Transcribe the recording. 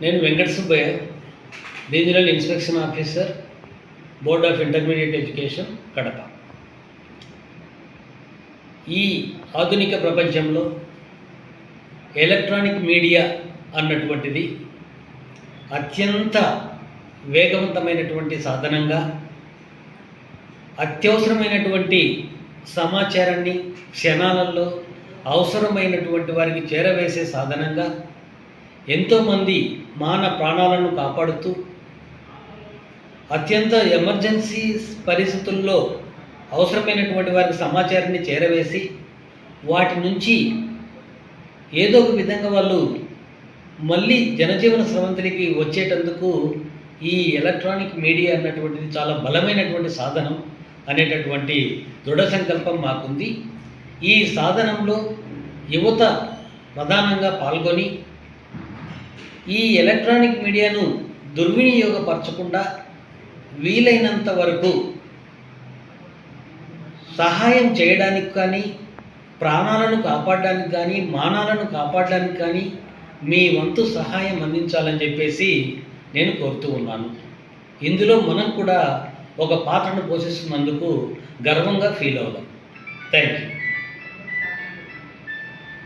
నేను Venkata Subbaiah regional inspection officer board of intermediate education Kadapa. ఈ ఆధునిక ప్రపంచంలో ఎలక్ట్రానిక్ మీడియా అన్నటువంటిది అత్యంత వేగవంతమైనటువంటి సాధనంగా అత్యవసరమైనటువంటి సమాచారాన్ని క్షణాలలో అవసరమైనటువంటి వారికి చేరవేసే సాధనంగా ఎంతోమంది మాన ప్రాణాలను కాపాడుతూ అత్యంత ఎమర్జెన్సీ పరిస్థితుల్లో అవసరమైనటువంటి వారికి సమాచారాన్ని చేరవేసి వాటి నుంచి ఏదో ఒక విధంగా వాళ్ళు మళ్ళీ జనజీవన స్రవంతికి వచ్చేటందుకు ఈ ఎలక్ట్రానిక్ మీడియా అన్నటువంటిది చాలా బలమైనటువంటి సాధనం అనేటటువంటి దృఢ సంకల్పం మాకుంది. ఈ సాధనంలో యువత ప్రధానంగా పాల్గొని ఈ ఎలక్ట్రానిక్ మీడియాను దుర్వినియోగపరచకుండా వీలైనంత వరకు సహాయం చేయడానికి కానీ ప్రాణాలను కాపాడడానికి కానీ మానాలను కాపాడడానికి కానీ మీ వంతు సహాయం అందించాలని చెప్పేసి నేను కోరుతూ ఉన్నాను. ఇందులో మనం కూడా ఒక పాత్రను పోషిస్తున్నందుకు గర్వంగా ఫీల్ అవుదాం. Thank you